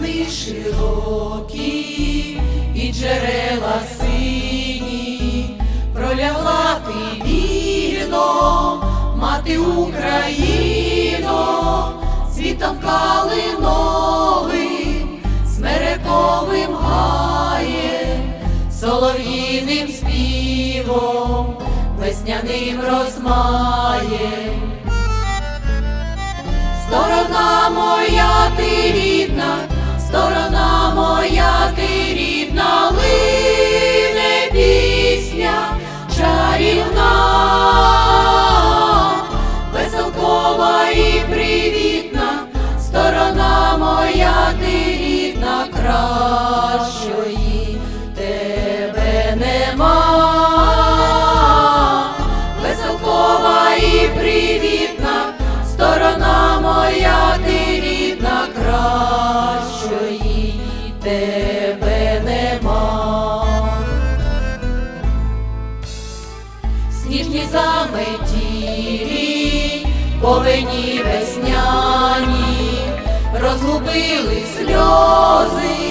Лани широкі і джерела сині, пролягла ти вільно, мати Україно, світом калиновим, смерековим гаєм, солов'їним співом, весняним розмаєм. Сторона моя ти рідна, сторона моя ти рідна, лине пісня чарівна, веселкова і привітна, сторона моя ти рідна, кращої тебе нема. Сніжні заметілі, повені весняні, розгубили сльози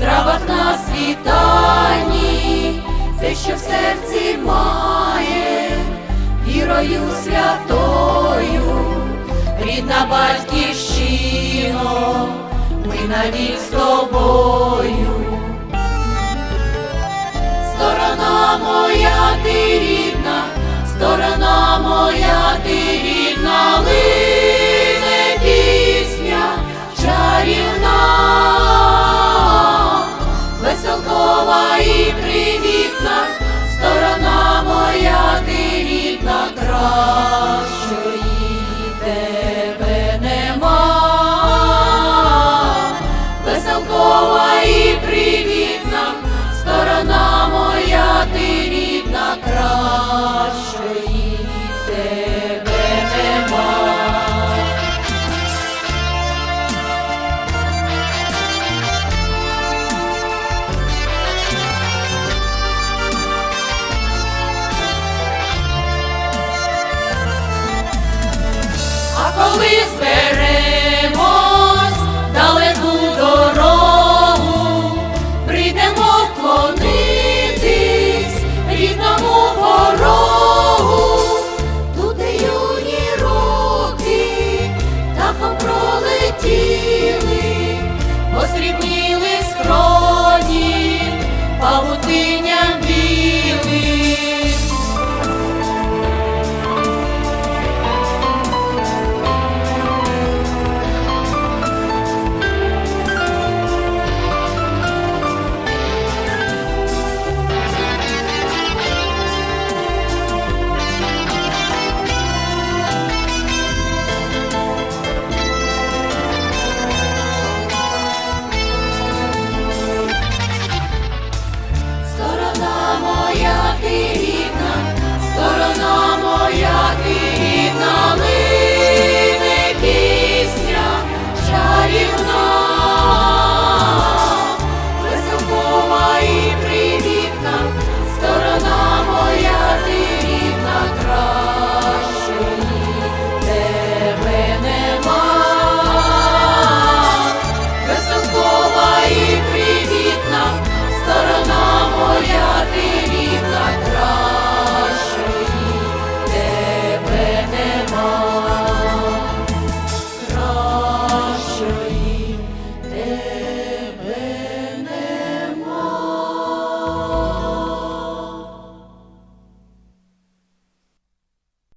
травах на світанні, те, що в серці має, вірою святою, рідна батьківщино, моя, ти рідна, сторона моя, ти рідна, лине пісня, чарівна, веселкова і привітна, сторона моя, ти рідна край. коли збере.